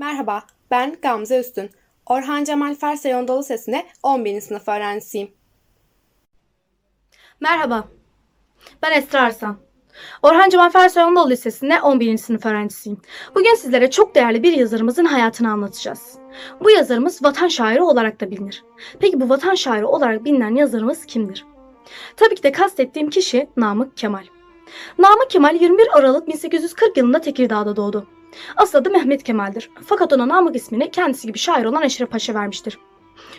Merhaba, ben Gamze Üstün. Orhan Cemal Ferse Yondalı Sesi'ne 11. sınıf öğrencisiyim. Merhaba. Ben Esra Arslan. Orhan Cemal Fersoy Anadolu Lisesi'nde 11. sınıf öğrencisiyim. Bugün sizlere çok değerli bir yazarımızın hayatını anlatacağız. Bu yazarımız vatan şairi olarak da bilinir. Peki bu vatan şairi olarak bilinen yazarımız kimdir? Tabii ki de kastettiğim kişi Namık Kemal. Namık Kemal 21 Aralık 1840 yılında Tekirdağ'da doğdu. Asıl adı Mehmet Kemal'dir. Fakat ona Namık ismini kendisi gibi şair olan Eşref Paşa vermiştir.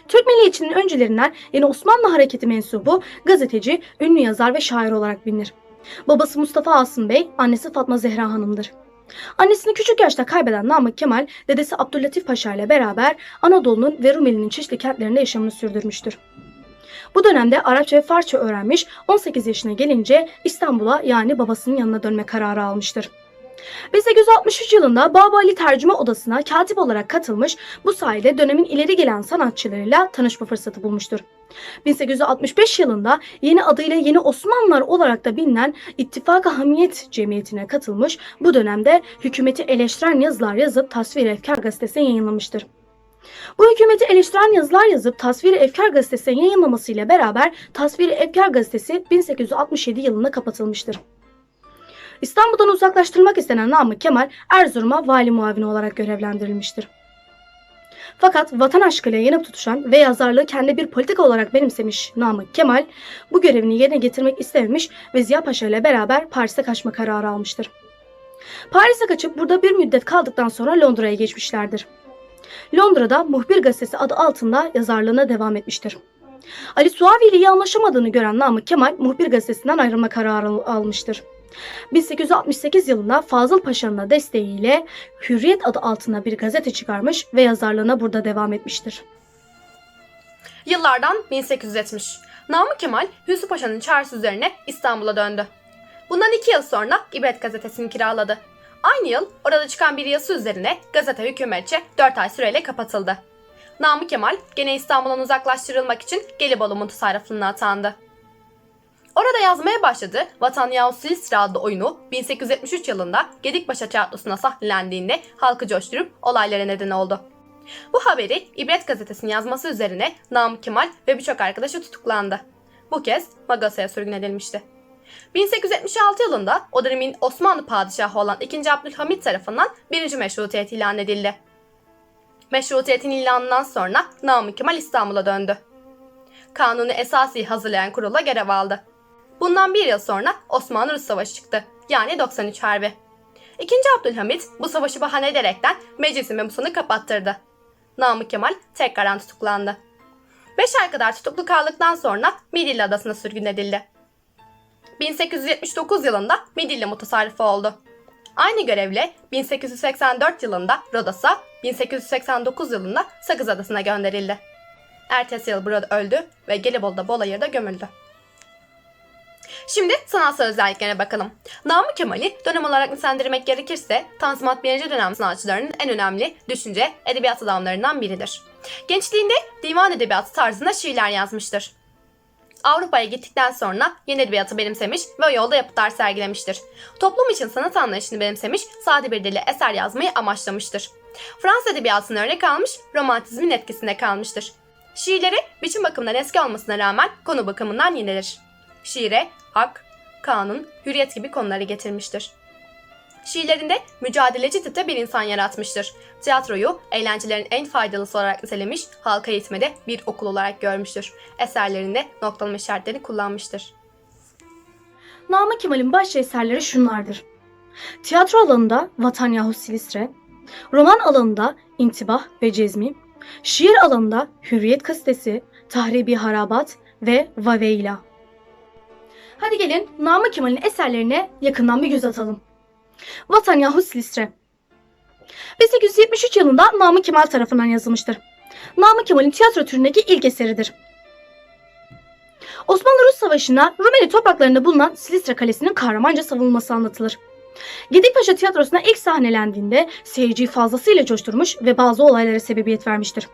Türk milliyetçinin öncülerinden yeni Osmanlı Hareketi mensubu, gazeteci, ünlü yazar ve şair olarak bilinir. Babası Mustafa Asım Bey, annesi Fatma Zehra Hanım'dır. Annesini küçük yaşta kaybeden Namık Kemal, dedesi Abdüllatif Paşa ile beraber Anadolu'nun ve Rumeli'nin çeşitli kentlerinde yaşamını sürdürmüştür. Bu dönemde Arapça ve Farsça öğrenmiş, 18 yaşına gelince İstanbul'a yani babasının yanına dönme kararı almıştır. 1863 yılında Babali Tercüme Odası'na katip olarak katılmış, bu sayede dönemin ileri gelen sanatçılarıyla tanışma fırsatı bulmuştur. 1865 yılında yeni adıyla Yeni Osmanlılar olarak da bilinen İttifak-ı Hamiyet Cemiyeti'ne katılmış, bu dönemde hükümeti eleştiren yazılar yazıp Tasvir-i Efkar gazetesine yayınlamıştır. Bu hükümeti eleştiren yazılar yazıp Tasvir-i Efkar gazetesine yayınlamasıyla beraber Tasvir-i Efkar gazetesi 1867 yılında kapatılmıştır. İstanbul'dan uzaklaştırılmak istenen Namık Kemal Erzurum'a vali muavini olarak görevlendirilmiştir. Fakat vatan aşkıyla yanıp tutuşan ve yazarlığı kendi bir politika olarak benimsemiş Namık Kemal bu görevini yerine getirmek istememiş ve Ziya Paşa ile beraber Paris'e kaçma kararı almıştır. Paris'e kaçıp burada bir müddet kaldıktan sonra Londra'ya geçmişlerdir. Londra'da Muhbir Gazetesi adı altında yazarlığına devam etmiştir. Ali Suavi ile iyi anlaşamadığını gören Namık Kemal Muhbir Gazetesi'nden ayrılma kararı al- almıştır. 1868 yılında Fazıl Paşa'nın desteğiyle Hürriyet adı altında bir gazete çıkarmış ve yazarlığına burada devam etmiştir. Yıllardan 1870. Namık Kemal, Hüsnü Paşa'nın çağrısı üzerine İstanbul'a döndü. Bundan iki yıl sonra İbret gazetesini kiraladı. Aynı yıl orada çıkan bir yazı üzerine gazete hükümetçe 4 ay süreyle kapatıldı. Namık Kemal gene İstanbul'dan uzaklaştırılmak için Gelibolu Mutasarrıflığına atandı. Orada yazmaya başladı. Vatan Yahut Silistre adlı oyunu 1873 yılında Gedikpaşa Tiyatrosu'na sahnelendiğinde halkı coşturup olaylara neden oldu. Bu haberi İbret gazetesinin yazması üzerine Namık Kemal ve birçok arkadaşı tutuklandı. Bu kez Magasa'ya sürgün edilmişti. 1876 yılında o dönemin Osmanlı padişahı olan 2. Abdülhamit tarafından 1. Meşrutiyet ilan edildi. Meşrutiyetin ilanından sonra Namık Kemal İstanbul'a döndü. Kanunu Esasi hazırlayan kurula görev aldı. Bundan bir yıl sonra Osmanlı-Rus Savaşı çıktı. Yani 93 Harbi. İkinci Abdülhamit bu savaşı bahane ederekten meclisin memusunu kapattırdı. Namık Kemal tekrardan tutuklandı. 5 ay kadar tutuklu kaldıktan sonra Midilli Adası'na sürgün edildi. 1879 yılında Midilli mutasarrıfı oldu. Aynı görevle 1884 yılında Rodos'a, 1889 yılında Sakız Adası'na gönderildi. Ertesi yıl burada öldü ve Gelibolu'da Bolayır'da gömüldü. Şimdi sanatsal özelliklerine bakalım. Namık Kemal'i dönem olarak nitelendirmek gerekirse Tanzimat 1. dönem sanatçılarının en önemli düşünce, edebiyat adamlarından biridir. Gençliğinde divan edebiyatı tarzında şiirler yazmıştır. Avrupa'ya gittikten sonra yeni edebiyatı benimsemiş ve o yolda yapıtlar sergilemiştir. Toplum için sanat anlayışını benimsemiş, sade bir dille eser yazmayı amaçlamıştır. Fransız edebiyatını örnek almış, romantizmin etkisinde kalmıştır. Şiirleri biçim bakımından eski olmasına rağmen konu bakımından yenidir. Şiire hak, kanun, hürriyet gibi konuları getirmiştir. Şiirlerinde mücadeleci tipte bir insan yaratmıştır. Tiyatroyu eğlencelerin en faydalısı olarak nitelemiş, halka eğitmede bir okul olarak görmüştür. Eserlerinde noktalama işaretlerini kullanmıştır. Namık Kemal'in başlı eserleri şunlardır. Tiyatro alanında Vatan yahut Silistre, roman alanında İntibah ve Cezmi, şiir alanında Hürriyet Gazetesi, Tahribi Harabat ve Vaveyla. Hadi gelin Namık Kemal'in eserlerine yakından bir göz atalım. Vatan yahut Silistre 1873 yılında Namık Kemal tarafından yazılmıştır. Namık Kemal'in tiyatro türündeki ilk eseridir. Osmanlı-Rus Savaşı'nda Rumeli topraklarında bulunan Silistre Kalesi'nin kahramanca savunulması anlatılır. Gedikpaşa Tiyatrosu'na ilk sahnelendiğinde seyirciyi fazlasıyla coşturmuş ve bazı olaylara sebebiyet vermiştir.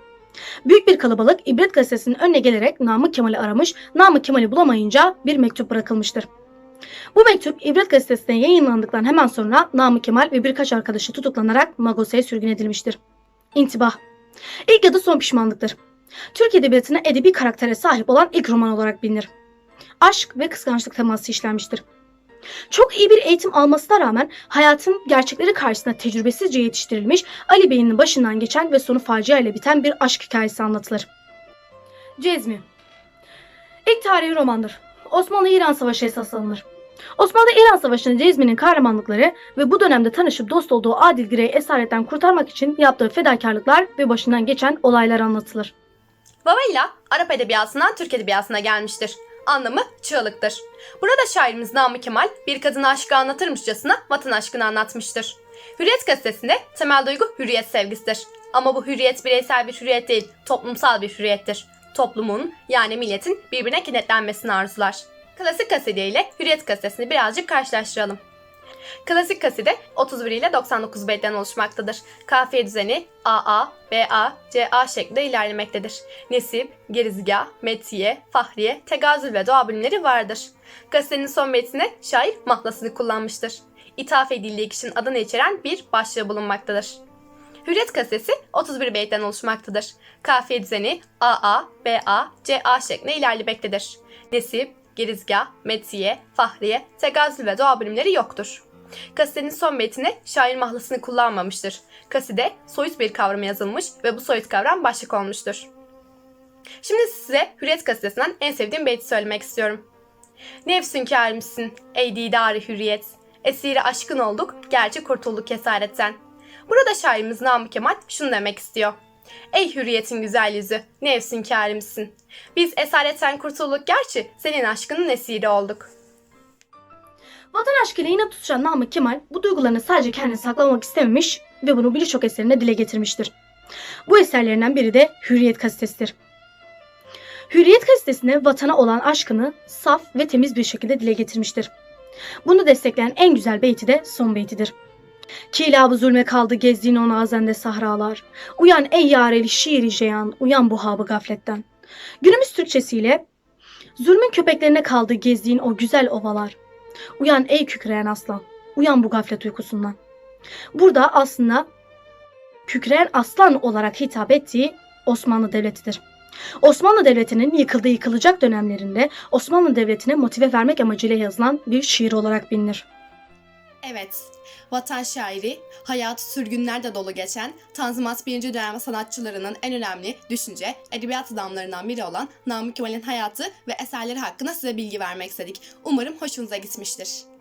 Büyük bir kalabalık İbret Gazetesi'nin önüne gelerek Namık Kemal'i aramış, Namık Kemal'i bulamayınca bir mektup bırakılmıştır. Bu mektup İbret Gazetesi'ne yayınlandıktan hemen sonra Namık Kemal ve birkaç arkadaşı tutuklanarak Magosa'ya sürgün edilmiştir. İntibah. İlk ya da son pişmanlıktır. Türk Edebiyatı'na edebi karaktere sahip olan ilk roman olarak bilinir. Aşk ve kıskançlık teması işlenmiştir. Çok iyi bir eğitim almasına rağmen hayatın gerçekleri karşısında tecrübesizce yetiştirilmiş Ali Bey'in başından geçen ve sonu facia ile biten bir aşk hikayesi anlatılır. Cezmi İlk tarihi romandır. Osmanlı-İran Savaşı esas alınır. Osmanlı-İran Savaşı'nda Cezmi'nin kahramanlıkları ve bu dönemde tanışıp dost olduğu Adil Girey'i esaretten kurtarmak için yaptığı fedakarlıklar ve başından geçen olaylar anlatılır. Babayla Arap edebiyatından Türk edebiyatına gelmiştir. Anlamı çığlıktır. Burada şairimiz Namık Kemal bir kadına aşkı anlatırmışçasına vatan aşkını anlatmıştır. Hürriyet gazetesinde temel duygu hürriyet sevgisidir. Ama bu hürriyet bireysel bir hürriyet değil, toplumsal bir hürriyettir. Toplumun yani milletin birbirine kenetlenmesini arzular. Klasik ile Hürriyet gazetesini birazcık karşılaştıralım. Klasik kaside 31 ile 99 beytten oluşmaktadır. Kafiye düzeni AA, BA, CA şeklinde ilerlemektedir. Nesip, gerizgah, metiye, fahriye, tegazül ve doğa bilimleri vardır. Gazetenin son metnine şair mahlasını kullanmıştır. İthaf edildiği kişinin adını içeren bir başlığı bulunmaktadır. Hürriyet gazetesi 31 beytten oluşmaktadır. Kafiye düzeni AA, BA, CA şeklinde ilerlemektedir. Nesip, gerizgah, metiye, fahriye, tegazül ve doğa bilimleri yoktur. Kasidenin son metni şair mahlasını kullanmamıştır. Kaside soyut bir kavram yazılmış ve bu soyut kavram başlık olmuştur. Şimdi size Hürriyet gazetesinden en sevdiğim beyti söylemek istiyorum. Nefsünkâr misin ey didari hürriyet? Esiri aşkın olduk, gerçi kurtulduk esaretten. Burada şairimiz Namık Kemal şunu demek istiyor. Ey hürriyetin güzel yüzü, nefsünkâr misin? Biz esaretten kurtulduk gerçi, senin aşkının esiri olduk. Vatan aşkıyla inat tutuşan Namık Kemal bu duygularını sadece kendine saklamak istememiş ve bunu birçok eserinde dile getirmiştir. Bu eserlerinden biri de Hürriyet gazetesidir. Hürriyet gazetesinde vatana olan aşkını saf ve temiz bir şekilde dile getirmiştir. Bunu destekleyen en güzel beyti de son beytidir. Kilabı zulme kaldı gezdiğin o nazende sahralar. Uyan ey yareli şiiri ceyan, uyan bu habı gafletten. Günümüz Türkçesiyle zulmün köpeklerine kaldı gezdiğin o güzel ovalar. Uyan ey kükreyen aslan. Uyan bu gaflet uykusundan. Burada aslında kükreyen aslan olarak hitap ettiği Osmanlı Devleti'dir. Osmanlı Devleti'nin yıkıldığı yıkılacak dönemlerinde Osmanlı Devleti'ne motive vermek amacıyla yazılan bir şiir olarak bilinir. Evet, vatan şairi, hayatı sürgünlerde dolu geçen Tanzimat 1. dönem sanatçılarının en önemli düşünce, edebiyat adamlarından biri olan Namık Kemal'in hayatı ve eserleri hakkında size bilgi vermek istedik. Umarım hoşunuza gitmiştir.